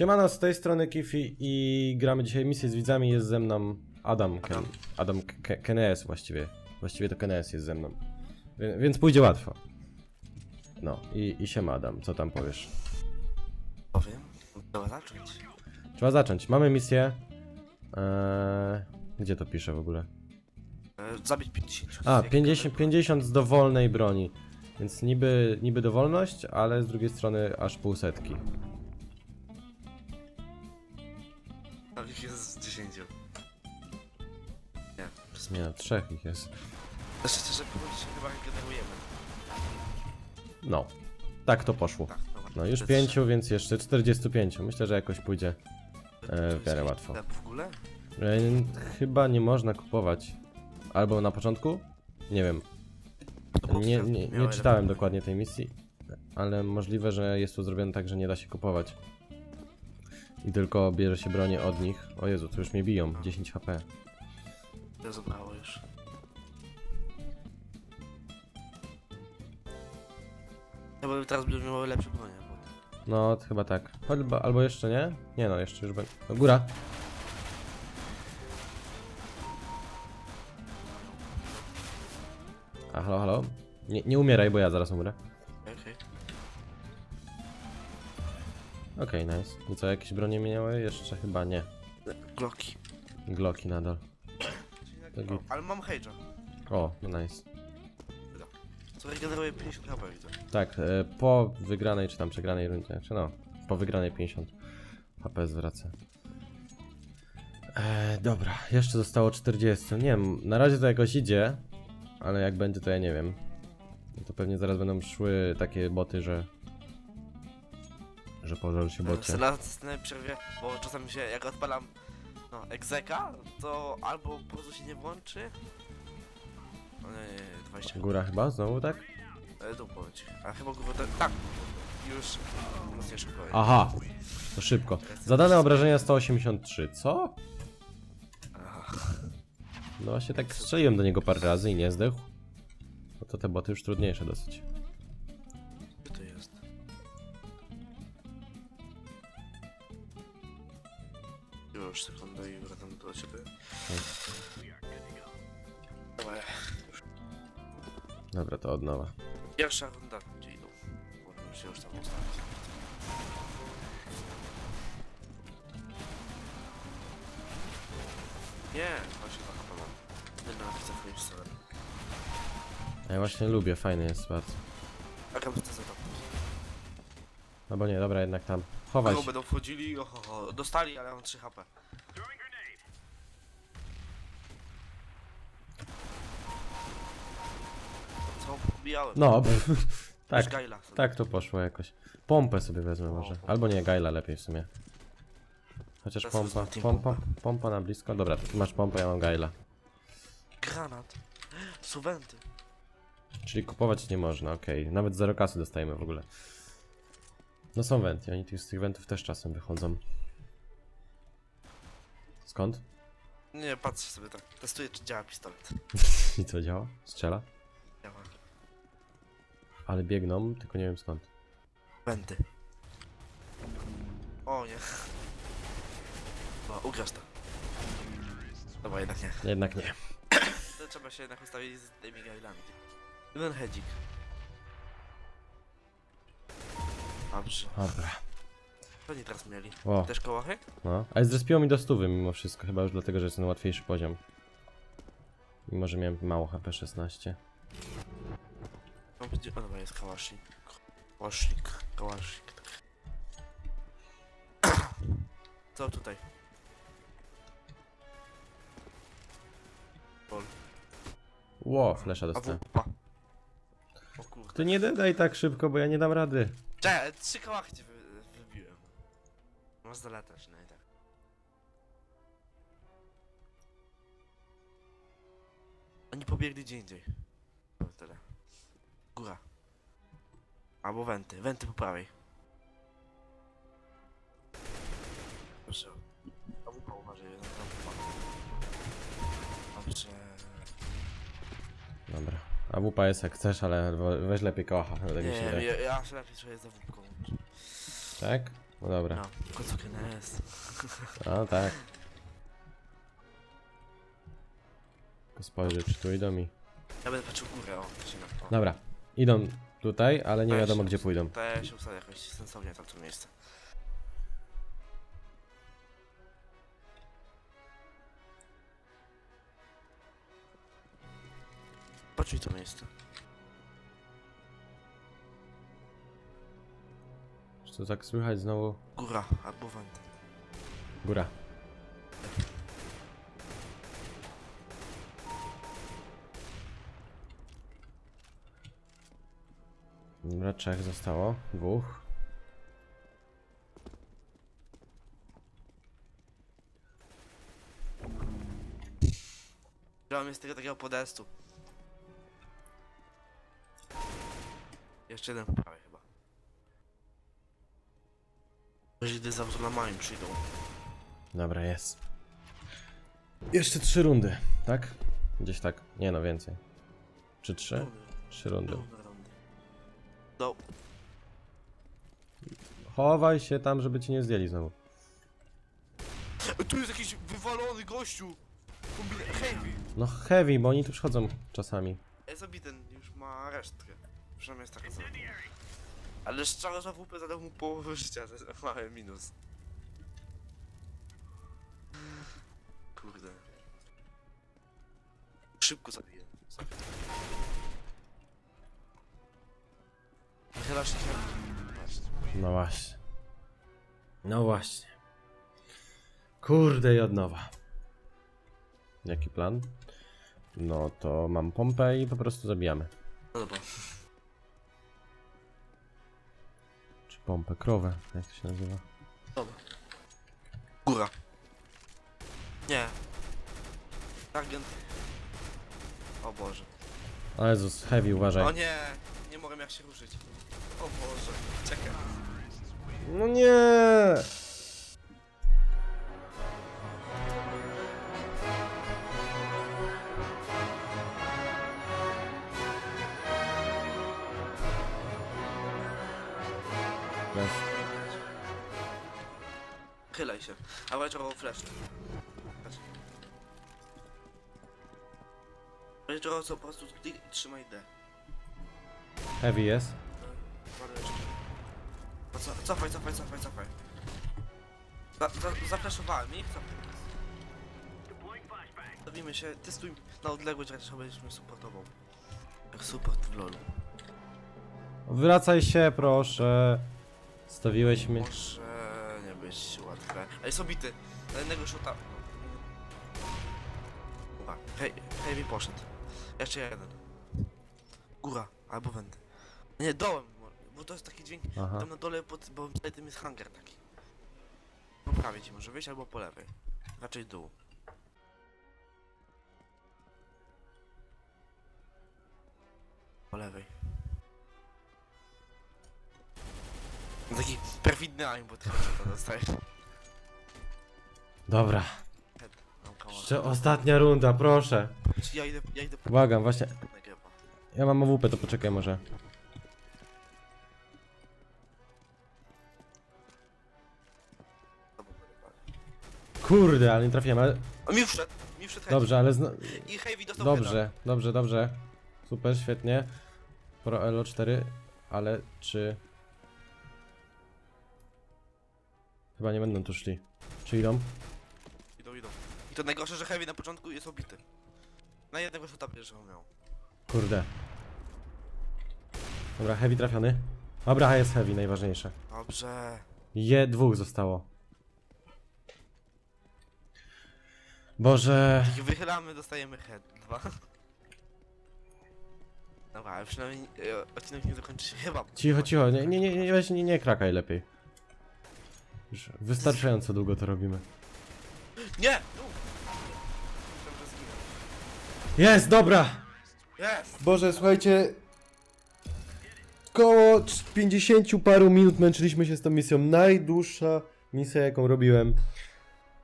Siemano, z tej strony Kifi i gramy dzisiaj misję z widzami, jest ze mną Adam, Ken, Adam. Adam Ke- Kenes właściwie, właściwie to Kenes jest ze mną, Wie- więc pójdzie łatwo. No i, i siema Adam, co tam powiesz? Powiem. Trzeba zacząć. Trzeba zacząć, mamy misję, eee, gdzie to pisze w ogóle? E, zabić 50. A, Jak 50, każdy- 50 z dowolnej broni, więc niby, niby dowolność, ale z drugiej strony aż pół setki. 10. Nie, Nie, trzech ich jest. Znaczy, że powoli się chyba generujemy. No, tak to poszło. Tak, dobra. No już To pięciu, więc jeszcze 45. Myślę, że jakoś pójdzie. To e, w miarę łatwo. w ogóle? E, Chyba nie można kupować. Albo na początku? Nie wiem. No Nie, to nie, nie czytałem dokładnie tej misji, ale możliwe, że jest tu zrobione tak, że nie da się kupować. I tylko bierze się bronię od nich. O Jezu, to już mnie biją. 10 HP. To zabrało już. No bo teraz będziemy miały lepsze bronie. No, to chyba tak. Albo, albo jeszcze nie? Nie no, jeszcze już będzie. No, góra. A halo, halo? Nie, nie umieraj, bo ja zaraz umrę. Okej, nice. I co, jakieś bronie miały? Jeszcze chyba nie. Glocki. Glocki nadal. Tak O, ale mam Hage'a. O, no nice. Co regeneruje 50 HP, widzę. Tak, e, po wygranej czy tam przegranej rundzie, czy no, po wygranej 50 HP zwraca. E, dobra, jeszcze zostało 40. Nie wiem, na razie to jakoś idzie, ale jak będzie to ja nie wiem. To pewnie zaraz będą szły takie boty, że... Że pożar się bocie. Na następnej przerwie, bo czasami się jak odpalam no, egzeka, to albo po prostu się nie włączy. O nie, nie, nie 20. Góra chyba? Znowu tak? E, dół powiem. A chyba go tak. Tak! Już mocniejszy powiem. Aha! To szybko. Zadane obrażenia 183. Co? No właśnie tak strzeliłem do niego parę razy i nie zdechł. No to te boty już trudniejsze dosyć. Już sekundę i wracam do ciebie. Dobra, Dobra, to od nowa. pierwsza runda gdzie idą. Bo się już tam ustawić. Nie, właśnie to chyba mam. Nienawidzę wchodzić sobie. Ja właśnie lubię, fajny jest bardzo. A tam chcę za to. No bo nie, dobra, jednak tam. Chowaj Kogo się. będą wchodzili, oho, ho, dostali, ale mam 3 HP. Co? Pobijałem. No, pff, tak, Już Gaila sobie. tak to poszło jakoś. Pompę sobie wezmę może. Albo nie, Gaila lepiej w sumie. Chociaż Teraz pompa, pompa, pompa na blisko. Dobra, ty masz pompę, ja mam Gaila. Granat. Suwenty. Czyli kupować nie można, okej. Nawet zero kasy dostajemy w ogóle. No są wenty, oni tu z tych wentów też czasem wychodzą. Skąd? Nie, patrzę sobie tak. Testuję, czy działa pistolet. I co działa? Strzela? Działa. Ale biegną, tylko nie wiem skąd. Wenty. O nie. O, ugrasz to. Dobra, jednak nie. Jednak nie. To trzeba się jednak ustawić z tymi gailami. Jeden hedzik. Dobrze. Dobra. Oni teraz mieli? O, Też kołachy? no. Ale zrespiło mi do stówy mimo wszystko, chyba już dlatego, że jest ten łatwiejszy poziom. Mimo, że miałem mało HP 16. No, gdzie... Jest kałasznik. Kałasznik, kałasznik. Co tutaj? Bol. Ło, flesza dostałem. O kurde. Ty nie daj tak szybko, bo ja nie dam rady. Czekaj, trzy kałachy cię wy, wybiłem. Masz zaletę przynajmniej tak. Oni pobiegli gdzie indziej. Tyle. Góra. Albo wenty. Wenty po prawej. Proszę. A wupa uważaj, jeden tam wupa. Dobrze. Dobra. A wupa jest jak chcesz, ale we- weź lepiej kocha. Tak mi się Nie, wydaje. ja, ja się lepiej czuję za wupką. Tak? No dobra. No, w końcu jest. A tak. Tylko spojrzę, czy tu idą mi. Ja będę patrzył w górę, o. Dobra. Idą tutaj, ale nie wiadomo gdzie pójdą. To ja się ustawię jakoś sensownie tam to miejsce. Poczuj to miejsce. Czy to tak słychać znowu? Góra, albo węd. Góra. Dobra, trzech zostało. Dwóch. Wziąłem jest tego takiego podestu. Jeszcze jeden po prawej chyba. Może gdy za lamami przyjdą. Dobra, jest. Jeszcze trzy rundy, tak? Gdzieś tak. Nie no, więcej. Czy trzy? Trzy rundy. No, Chowaj się tam, żeby cię nie zdjęli znowu. E, Tu jest jakiś wywalony gościu! Kombina heavy! No heavy, bo oni tu przychodzą czasami. Jest obity, już ma resztkę. Przynajmniej jest taka. Ale strzał za WP zadał mu połowę życia, to jest mały minus. Kurde. Szybko zabiję. Wychylasz się. No właśnie. No właśnie. Kurde i od nowa. Jaki plan? No to mam pompę i po prostu zabijamy. No dobra. Pompę? Krowę, jak to się nazywa? Dobra. Góra. Nie. Agent. O Boże. O Jezus, heavy, uważaj. O nie! Nie mogę jak się ruszyć. O Boże. Czekaj. No nie! Będzie flash. Będzie co po prostu klik i trzymaj D. Heavy jest. Ładujesz. Co, cofaj, cofaj, cofaj, cofaj. Za, za, zaflaszowałem ich, cofaj. Zabijmy się, testuj na odległość, jak będziemy supportową. Jak support w lolu. Wracaj się, proszę. Stawiłeś mnie. Może być łatwe. A jest obity. Na jednego shota. Góra. Hej, heavy poszedł. Jeszcze jeden. Góra, albo wędy. Nie, dołem, bo to jest taki dźwięk. Aha. Tam na dole, pod, bo tutaj tym jest hangar taki. Po prawej ci może wyjść, albo po lewej. Raczej dół. Po lewej. Taki perfidny aimbot to dostajesz. Dobra. Kałach. Jeszcze ostatnia runda, proszę. Ja idę, ja idę po Błagam, właśnie. Ja mam AWP, to poczekaj może. Kurde, ale nie trafiłem, ale... O, mi wszedł, mi wszedł head. Dobrze, ale zna... I Heavy dostał heada. Dobrze, dobrze, dobrze. Super, świetnie. Pro Elo4, ale czy... Chyba nie będą tu szli. Czy idą? Idą, idą. I to najgorsze, że Heavy na początku jest obity. Na jednego shota bierze on miał. Kurde. Dobra, heavy trafiony. Dobra, jest heavy, najważniejsze. Dobrze. Je, dwóch zostało. Boże. Jak wychylamy, dostajemy head. Dwa. Dobra, ale przynajmniej e, odcinek nie dokończy się chyba. Cicho, cicho, nie, nie, nie, nie, weź, nie, nie krakaj lepiej. Już wystarczająco długo to robimy. Nie! Tu! Myślałem, że zginę. Jest, dobra! Jest! Boże, słuchajcie. Koło 50 paru minut męczyliśmy się z tą misją. Najdłuższa misja, jaką robiłem.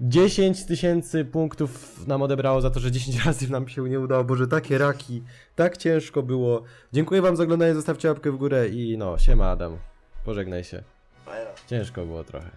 10 tysięcy punktów nam odebrało za to, że 10 razy nam się nie udało. Boże, takie raki. Tak ciężko było. Dziękuję wam za oglądanie, zostawcie łapkę w górę i no, siema Adam. Pożegnaj się. Ciężko było trochę.